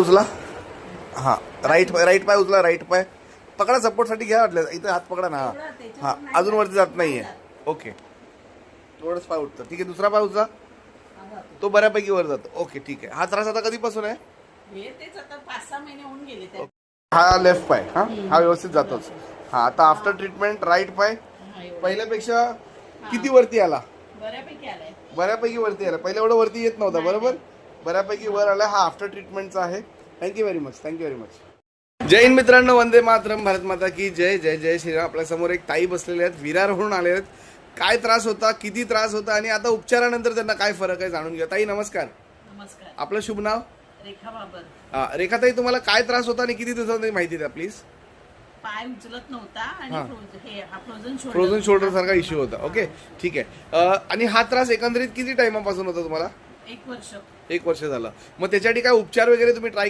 उचला हां राईट पाय राईट पाय उचला राईट पाय. पकडा सपोर्टसाठी घ्या वाटलं. इथं हात पकडा ना. हां नाही अजून वरती जात नाहीये. जात. ओके थोडंच पाय उठतं. ठीक आहे दुसरा पाय उचला. तो बऱ्यापैकी वर जातो. ओके ठीक आहे. हा त्रास आता कधीपासून आहे? हे हा लेफ्ट पाय हा? हा व्यवस्थित जातोच. हा आता आफ्टर ट्रीटमेंट राईट पाय. पहिल्यापेक्षा किती वरती आला? बऱ्यापैकी वरती आला. पहिल्या एवढं वरती येत नव्हता बरोबर? बऱ्यापैकी वर आला हा आफ्टर ट्रीटमेंटचा आहे. Thank you very much thank you very much जय हिंद मित्रांनो वंदे मातरम भारत माता की जय जय जय श्रीराम. आपल्यासमोर एक ताई बसलेले आहेत विरारहून आले आहेत. काय त्रास होता किती त्रास होता आणि आता उपचारानंतर त्यांना काय फरक आहे जाणून घ्या ताई नमस्कार. नमस्कार. आपलं शुभ नाव? रेखा बाबर. रेखाताई तुम्हाला काय त्रास होता आणि किती दिवसांनी माहिती द्या प्लीज पाय उचलत नव्हता आणि हा. हे हा फ्रोझन शोल्डर सारखा इश्यू होता. ओके ठीक आहे. आणि हा त्रास एकंदरीत किती टाइमापासून होता तुम्हाला? एक वर्ष. एक वर्ष झालं. मग त्याच्यासाठी काय उपचार वगैरे तुम्ही ट्राय